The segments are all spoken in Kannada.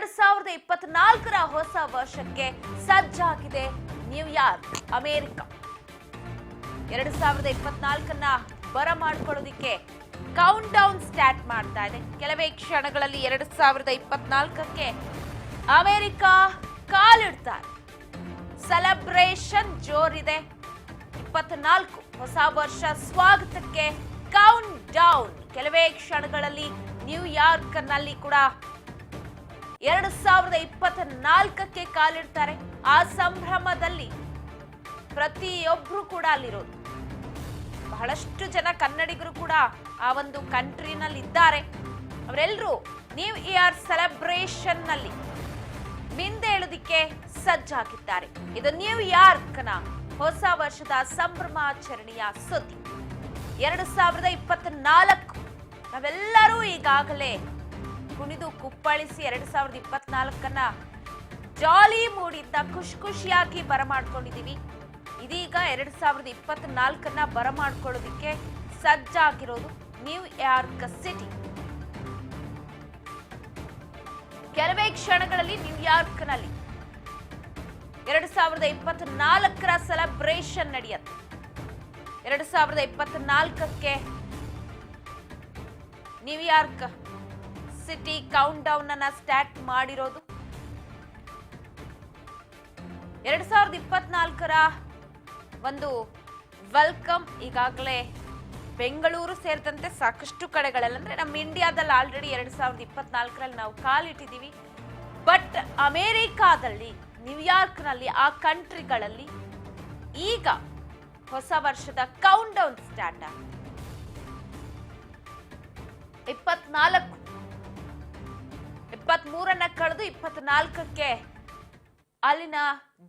ಎರಡ್ ಸಾವಿರದ ಇಪ್ಪತ್ನಾಲ್ಕರ ಹೊಸ ವರ್ಷಕ್ಕೆ ಸಜ್ಜಾಗಿದೆ ನ್ಯೂಯಾರ್ಕ್ ಅಮೆರಿಕ. ಎರಡ್ ಸಾವಿರದ ಇಪ್ಪತ್ನಾಲ್ಕನ್ನ ಬರ ಮಾಡ್ಕೊಳ್ಳೋದಿಕ್ಕೆ ಕೌಂಟ್ ಡೌನ್ ಸ್ಟಾರ್ಟ್ ಮಾಡ್ತಾ ಇದೆ. ಕೆಲವೇ ಕ್ಷಣಗಳಲ್ಲಿ ಎರಡ್ ಸಾವಿರದ ಇಪ್ಪತ್ನಾಲ್ಕಕ್ಕೆ ಅಮೆರಿಕ ಕಾಲಿಡ್ತಾರೆ. ಸೆಲೆಬ್ರೇಷನ್ ಜೋರಿದೆ. ಇಪ್ಪತ್ನಾಲ್ಕು ಹೊಸ ವರ್ಷ ಸ್ವಾಗತಕ್ಕೆ ಕೌಂಟ್ ಡೌನ್ ಕೆಲವೇ ಕ್ಷಣಗಳಲ್ಲಿ ನ್ಯೂಯಾರ್ಕ್ನಲ್ಲಿ ಕೂಡ ಎರಡು ಸಾವಿರದ ಇಪ್ಪತ್ನಾಲ್ಕಕ್ಕೆ ಕಾಲಿಡ್ತಾರೆ. ಆ ಸಂಭ್ರಮದಲ್ಲಿ ಪ್ರತಿಯೊಬ್ರು ಕೂಡ ಅಲ್ಲಿರೋದು. ಬಹಳಷ್ಟು ಜನ ಕನ್ನಡಿಗರು ಕೂಡ ಆ ಒಂದು ಕಂಟ್ರಿನಲ್ಲಿ ಇದ್ದಾರೆ ಅವರೆಲ್ಲರೂ ನ್ಯೂ ಇಯರ್ ಸೆಲೆಬ್ರೇಷನ್ನಲ್ಲಿ ಮಿಂದೇಳೋದಿಕ್ಕೆ ಸಜ್ಜಾಗಿದ್ದಾರೆ. ಇದು ನ್ಯೂ ಯಾರ್ಕ್ನ ಹೊಸ ವರ್ಷದ ಸಂಭ್ರಮಾಚರಣೆಯ ಸುದ್ದಿ. ಎರಡು ಸಾವಿರದ ಇಪ್ಪತ್ನಾಲ್ಕು, ನಾವೆಲ್ಲರೂ ಈಗಾಗಲೇ ಕುಣಿದು ಕುಪ್ಪಳಿಸಿ ಎರಡ್ ಸಾವಿರದ ಇಪ್ಪತ್ನಾಲ್ಕನ್ನ ಜಾಲಿ ಮೂಡಿಂದ ಖುಷಿ ಖುಷಿಯಾಗಿ ಬರಮಾಡ್ಕೊಂಡಿದ್ದೀವಿ ಇದೀಗ ಎರಡ್ ಸಾವಿರದ ಇಪ್ಪತ್ನಾಲ್ಕನ್ನ ಬರಮಾಡ್ಕೊಳ್ಳೋದಿಕ್ಕೆ ಸಜ್ಜಾಗಿರೋದು ನ್ಯೂಯಾರ್ಕ್ ಸಿಟಿ. ಕೆಲವೇ ಕ್ಷಣಗಳಲ್ಲಿ ನ್ಯೂಯಾರ್ಕ್ನಲ್ಲಿ ಎರಡ್ ಸಾವಿರದ ಇಪ್ಪತ್ನಾಲ್ಕರ ಸೆಲೆಬ್ರೇಷನ್ ನಡೆಯುತ್ತೆ. ಎರಡ್ ಸಾವಿರದ ಇಪ್ಪತ್ನಾಲ್ಕಕ್ಕೆ New York city count down ಅನ್ನ ಸ್ಟಾರ್ಟ್ ಮಾಡಿರೋದು. ಎರಡ್ ಸಾವಿರದ ಇಪ್ಪತ್ನಾಲ್ಕರ ಒಂದು ವೆಲ್ಕಮ್ ಈಗಾಗಲೇ ಬೆಂಗಳೂರು ಸೇರಿದಂತೆ ಸಾಕಷ್ಟು ಕಡೆಗಳಲ್ಲಿ, ಅಂದ್ರೆ ನಮ್ಮ ಇಂಡಿಯಾದಲ್ಲಿ ಆಲ್ರೆಡಿ ಎರಡ್ ಸಾವಿರದ ಇಪ್ಪತ್ನಾಲ್ಕರಲ್ಲಿ ನಾವು ಕಾಲಿಟ್ಟಿದ್ದೀವಿ. ಬಟ್ ಅಮೆರಿಕಾದಲ್ಲಿ ನ್ಯೂಯಾರ್ಕ್ನಲ್ಲಿ ಆ ಕಂಟ್ರಿಗಳಲ್ಲಿ ಈಗ ಹೊಸ ವರ್ಷದ ಕೌಂಟ್ ಡೌನ್ ಸ್ಟಾರ್ಟ್ ಆಗಿದೆ. ಇಪ್ಪತ್ನಾಲ್ಕು ಇಪ್ಪತ್ಮೂರನ್ನ ಕಳೆದು ಇಪ್ಪತ್ನಾಲ್ಕಕ್ಕೆ ಅಲ್ಲಿನ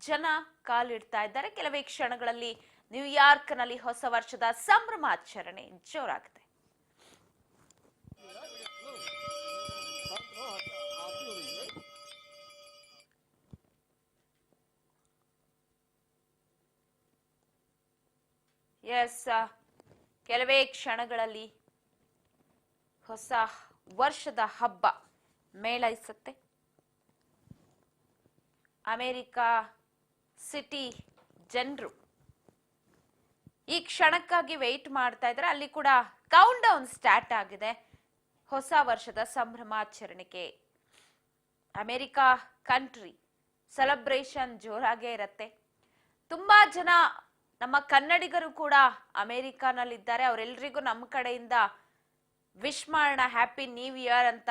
ಜನ ಕಾಲಿಡ್ತಾ ಇದ್ದಾರೆ. ಕೆಲವೇ ಕ್ಷಣಗಳಲ್ಲಿ ನ್ಯೂಯಾರ್ಕ್ನಲ್ಲಿ ಹೊಸ ವರ್ಷದ ಸಂಭ್ರಮಾಚರಣೆ ಜೋರಾಗಿದೆ. ಎಸ್ ಕೆಲವೇ ಕ್ಷಣಗಳಲ್ಲಿ ಹೊಸ ವರ್ಷದ ಹಬ್ಬ. ಮೇಳೈಸುತ್ತೆ ಅಮೆರಿಕ ಸಿಟಿ ಜನರು ಈ ಕ್ಷಣಕ್ಕಾಗಿ ವೆಯ್ಟ್ ಮಾಡ್ತಾ ಇದ್ದಾರೆ. ಅಲ್ಲಿ ಕೂಡ ಕೌಂಟ್ ಡೌನ್ ಸ್ಟಾರ್ಟ್ ಆಗಿದೆ. ಹೊಸ ವರ್ಷದ ಸಂಭ್ರಮಾಚರಣೆಗೆ. ಅಮೆರಿಕ ಕಂಟ್ರಿ ಸೆಲೆಬ್ರೇಷನ್ ಜೋರಾಗೇ ಇರತ್ತೆ. ತುಂಬಾ ಜನ ನಮ್ಮ ಕನ್ನಡಿಗರು ಕೂಡ ಅಮೆರಿಕಾನಲ್ಲಿದ್ದಾರೆ. ಅವರೆಲ್ಲರಿಗೂ ನಮ್ಮ ಕಡೆಯಿಂದ ವಿಶ್ ಮಾಡೋಣ ಹ್ಯಾಪಿ ನ್ಯೂ ಇಯರ್ ಅಂತ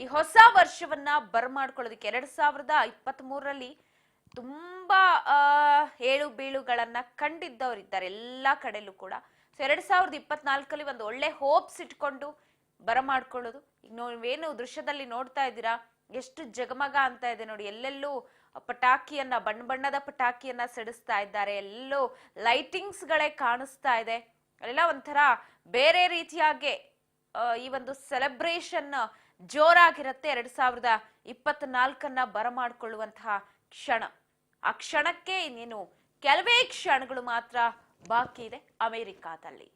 ಈ ಹೊಸ ವರ್ಷವನ್ನ ಬರ್ಮಾಡ್ಕೊಳ್ಳೋದಕ್ಕೆ ಎರಡ್ ಸಾವಿರದ ಇಪ್ಪತ್ತ್ ಮೂರರಲ್ಲಿ ತುಂಬಾ ಏಳು ಬೀಳುಗಳನ್ನ ಕಂಡಿದ್ದವರಿದ್ದಾರೆ ಎಲ್ಲಾ ಕಡೆಯಲ್ಲೂ ಕೂಡ. ಸೊ ಎರಡ್ ಸಾವಿರದ ಇಪ್ಪತ್ನಾಲ್ಕಲ್ಲಿ ಒಂದು ಒಳ್ಳೆ ಹೋಪ್ಸ್ ಇಟ್ಕೊಂಡು ಬರಮಾಡ್ಕೊಳ್ಳೋದು ಈಗ ನೀವೇನು ದೃಶ್ಯದಲ್ಲಿ ನೋಡ್ತಾ ಇದ್ದೀರಾ? ಎಷ್ಟು ಜಗಮಗ ಅಂತ ಇದೆ ನೋಡಿ. ಎಲ್ಲೆಲ್ಲೂ ಪಟಾಕಿಯನ್ನ, ಬಣ್ಣ ಬಣ್ಣದ ಪಟಾಕಿಯನ್ನ ಸಿಡಿಸ್ತಾ ಇದ್ದಾರೆ. ಎಲ್ಲೋ ಲೈಟಿಂಗ್ಸ್ ಗಳೇ ಕಾಣಿಸ್ತಾ ಇದೆ. ಅಲ್ಲೆಲ್ಲ ಒಂಥರ ಬೇರೆ ರೀತಿಯಾಗೆ ಈ ಒಂದು ಸೆಲೆಬ್ರೇಷನ್ ಜೋರಾಗಿರುತ್ತೆ ಎರಡ್ ಸಾವಿರದ ಇಪ್ಪತ್ನಾಲ್ಕನ್ನ ಬರಮಾಡ್ಕೊಳ್ಳುವಂತಹ ಕ್ಷಣ. ಆ ಕ್ಷಣಕ್ಕೆ ಇನ್ನೇನು, ಕೆಲವೇ ಕ್ಷಣಗಳು ಮಾತ್ರ ಬಾಕಿ ಇದೆ ಅಮೆರಿಕಾದಲ್ಲಿ.